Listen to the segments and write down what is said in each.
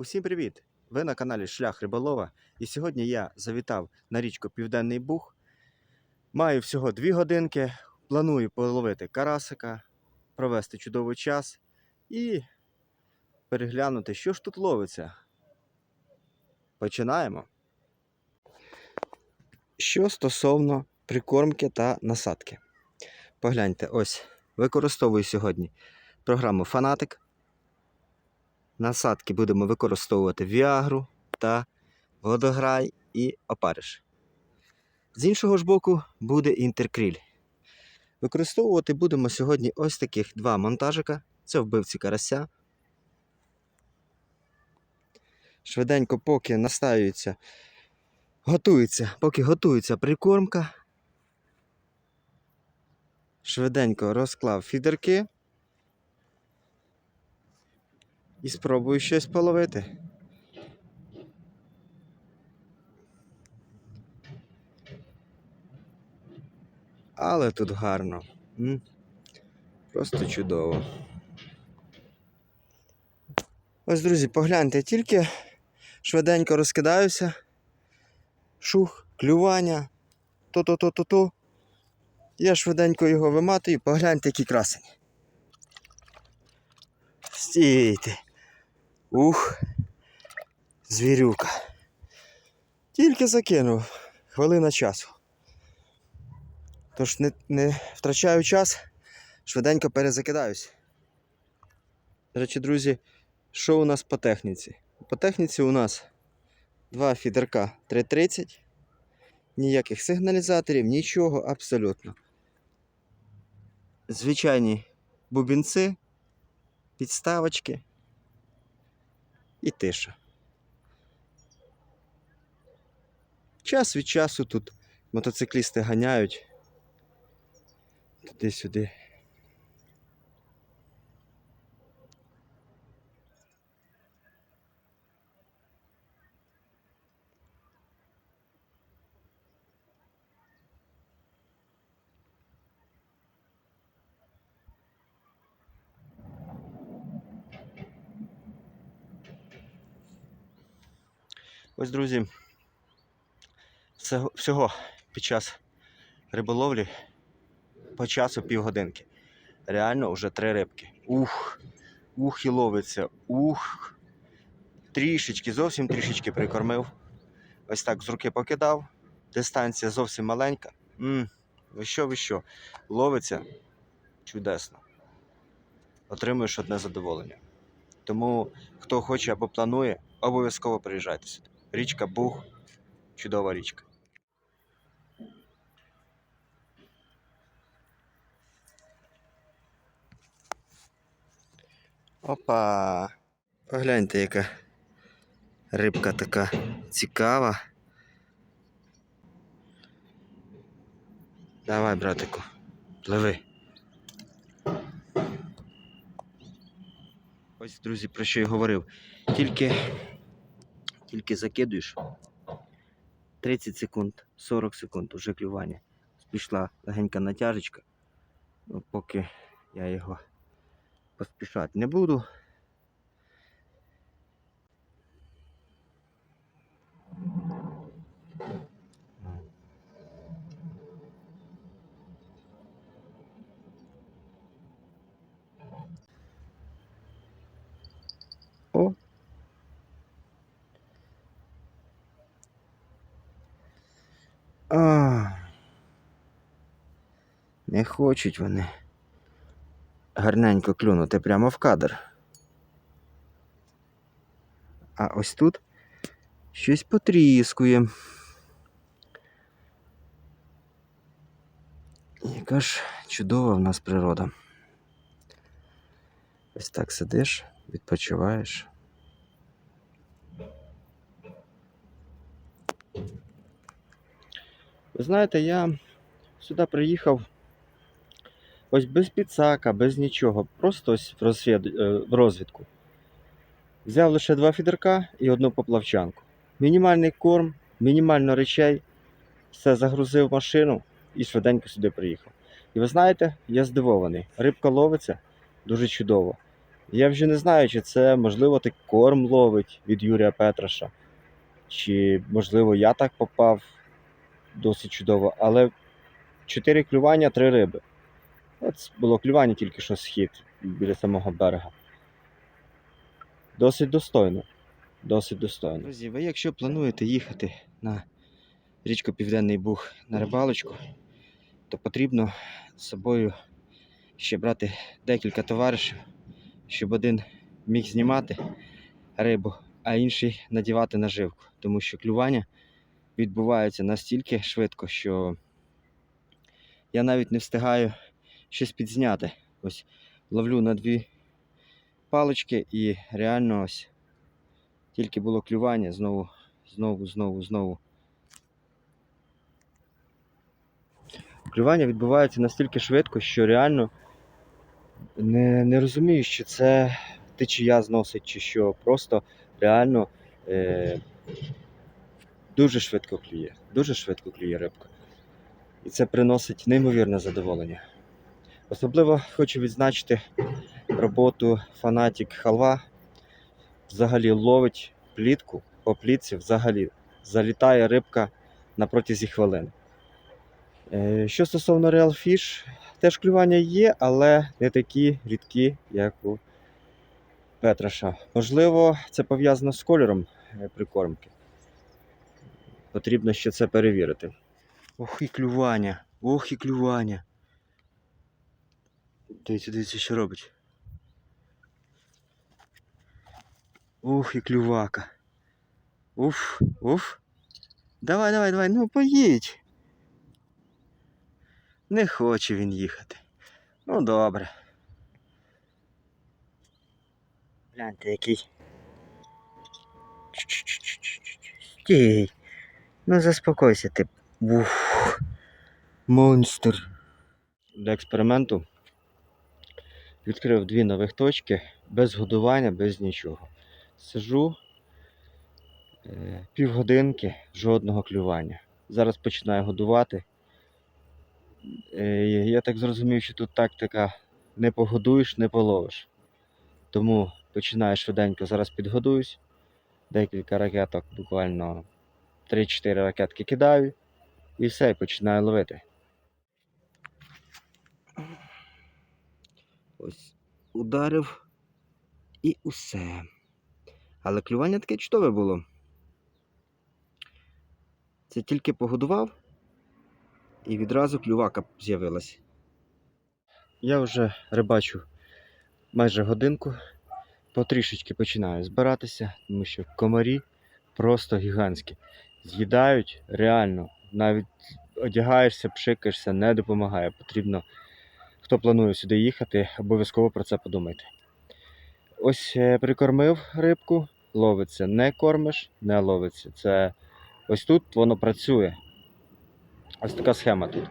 Усім привіт! Ви на каналі Шлях Риболова. І сьогодні я завітав на річку Південний Буг. Маю всього 2 годинки. Планую половити карасика, провести чудовий час і переглянути, що ж тут ловиться. Починаємо. Що стосовно прикормки та насадки. Погляньте, ось використовую сьогодні програму Фанатик. Насадки будемо використовувати Віагру та водограй і опариш. З іншого ж боку буде інтеркріль. Використовувати будемо сьогодні ось таких два монтажика. Це вбивці карася. Швиденько, поки настаюється, готується, поки готується прикормка. Швиденько розклав фідерки. І спробую щось половити. Але тут гарно. Просто чудово. Ось, друзі, погляньте, тільки швиденько розкидаюся. Шух, клювання. То-то-то-то-то. Я швиденько його виматую, погляньте, які красені. Стійте. Ух, звірюка. Тільки закинув. Хвилина часу. Тож не, не втрачаю час, швиденько перезакидаюсь. До речі, друзі, що у нас по техніці? По техніці у нас два фідерка 330, ніяких сигналізаторів, нічого абсолютно. Звичайні бубінці, підставочки і тиша. Час від часу тут мотоциклісти ганяють туди-сюди. Ось, друзі, всього, під час риболовлі по часу півгодинки. Реально вже три рибки. Ух, ух і ловиться, ух. Трішечки, зовсім трішечки прикормив. Ось так з руки покидав. Дистанція зовсім маленька. м ви що, ви що? Ловиться чудесно. Отримуєш одне задоволення. Тому, хто хоче або планує, обов'язково приїжджайте сюди. Річка Буг, чудова річка. Опа! Погляньте, яка рибка така цікава. Давай, братику, пливи. Ось, друзі, про що я говорив. Тільки, тільки закидуєш 30 секунд, 40 секунд уже клювання. Пішла легенька натяжечка. Ну, поки я його поспішати не буду. О. А. Не хочуть вони гарненько клюнути прямо в кадр. А ось тут щось потріскує. Яка ж чудова в нас природа. Ось так сидиш, відпочиваєш. Ви знаєте, я сюди приїхав ось без підсака, без нічого, просто ось в, розвід... е, в розвідку. Взяв лише два фідерка і одну поплавчанку. Мінімальний корм, мінімально речей, все загрузив машину і швиденько сюди приїхав. І ви знаєте, я здивований. Рибка ловиться дуже чудово. Я вже не знаю, чи це можливо так корм ловить від Юрія Петраша, чи можливо я так попав досить чудово, але чотири клювання, три риби. От було клювання тільки що схід біля самого берега. Досить достойно. Досить достойно. Друзі, ви якщо плануєте їхати на річку Південний Буг на рибалочку, то потрібно з собою ще брати декілька товаришів, щоб один міг знімати рибу, а інший надівати наживку. Тому що клювання відбувається настільки швидко, що я навіть не встигаю щось підзняти. Ось ловлю на дві палички і реально ось тільки було клювання, знову, знову, знову, знову. Клювання відбувається настільки швидко, що реально не, не розумію, що це течія зносить, чи що. Просто реально е, дуже швидко клює. Дуже швидко клює рибка. І це приносить неймовірне задоволення. Особливо хочу відзначити роботу фанатік халва. Взагалі ловить плітку по плітці, взагалі залітає рибка на протязі хвилин. Е, Що стосовно Real Fish, теж клювання є, але не такі рідкі, як у Петраша. Можливо, це пов'язано з кольором е, прикормки. Потрібно ще це перевірити. Ох і клювання, ох і клювання. Дивіться, дивіться, що робить. Ух, і клювака. Уф, уф. Давай, давай, давай, ну поїдь. Не хоче він їхати. Ну добре. Гляньте, який. Стій. Ну заспокойся ти. Уф. Монстр. Для експерименту відкрив дві нових точки без годування, без нічого. Сижу е, півгодинки, жодного клювання. Зараз починаю годувати. Е, я так зрозумів, що тут тактика не погодуєш, не половиш. Тому починаю швиденько, зараз підгодуюсь. Декілька ракеток, буквально 3-4 ракетки кидаю і все, починаю ловити. Ось ударив і усе. Але клювання таке чудове було. Це тільки погодував і відразу клювака з'явилась. Я вже рибачу майже годинку, потрішечки починаю збиратися, тому що комарі просто гігантські. З'їдають реально, навіть одягаєшся, пшикаєшся, не допомагає. Потрібно, хто планує сюди їхати, обов'язково про це подумайте. Ось е, прикормив рибку, ловиться, не кормиш, не ловиться. Це ось тут воно працює. Ось така схема тут.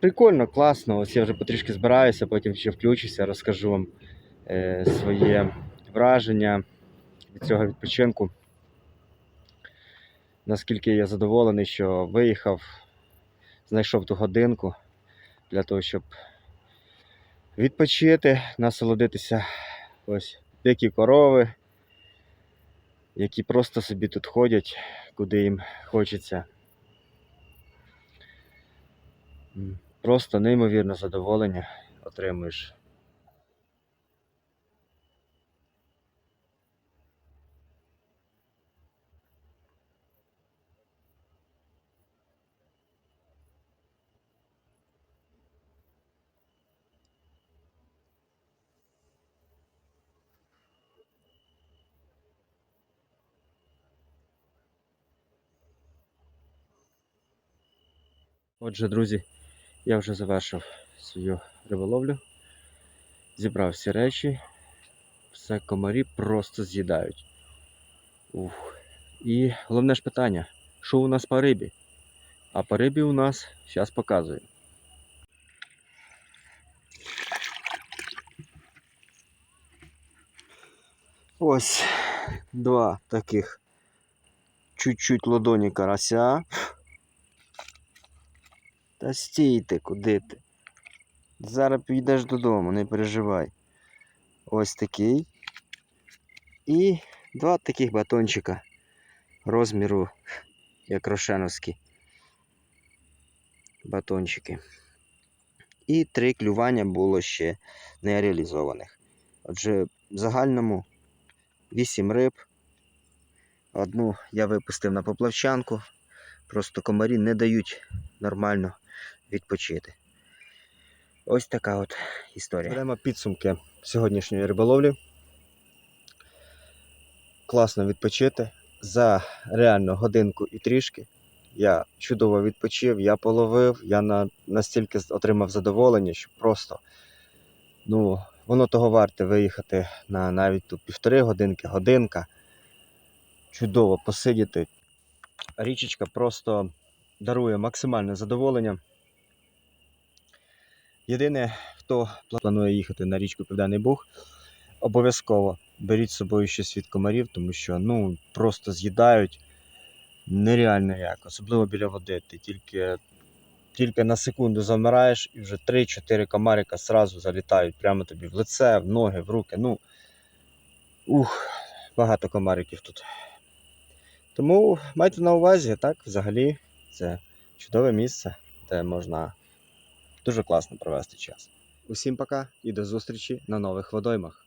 Прикольно, класно. Ось я вже потрішки збираюся, потім ще включуся, розкажу вам е, своє враження від цього відпочинку. Наскільки я задоволений, що виїхав, знайшов ту годинку для того, щоб відпочити, насолодитися ось дикі корови, які просто собі тут ходять, куди їм хочеться. Просто неймовірне задоволення отримуєш. Отже, друзі, я вже завершив свою риболовлю. Зібрав всі речі. Все комарі просто з'їдають. Ух. І головне ж питання: що у нас по рибі? А по рибі у нас зараз показую. Ось два таких чуть-чуть ладоні карася. Та стійте, куди ти? Зараз підеш додому, не переживай. Ось такий. І два таких батончика розміру, як рошеновські батончики. І три клювання було ще нереалізованих. Отже, в загальному 8 риб. Одну я випустив на поплавчанку. Просто комарі не дають нормально відпочити. Ось така от історія. Беремо підсумки сьогоднішньої риболовлі. Класно відпочити. За реально годинку і трішки. Я чудово відпочив, я половив, я на, настільки отримав задоволення, що просто ну, воно того варте виїхати на навіть тут півтори годинки, годинка. Чудово посидіти. Річечка просто дарує максимальне задоволення. Єдине, хто планує їхати на річку Південний Буг, обов'язково беріть з собою щось від комарів, тому що ну, просто з'їдають нереально як, особливо біля води. Ти тільки, тільки на секунду замираєш і вже 3-4 комарика сразу залітають прямо тобі в лице, в ноги, в руки. Ну, ух, багато комариків тут. Тому майте на увазі, так, взагалі, це чудове місце, де можна дуже класно провести час. Усім пока і до зустрічі на нових водоймах.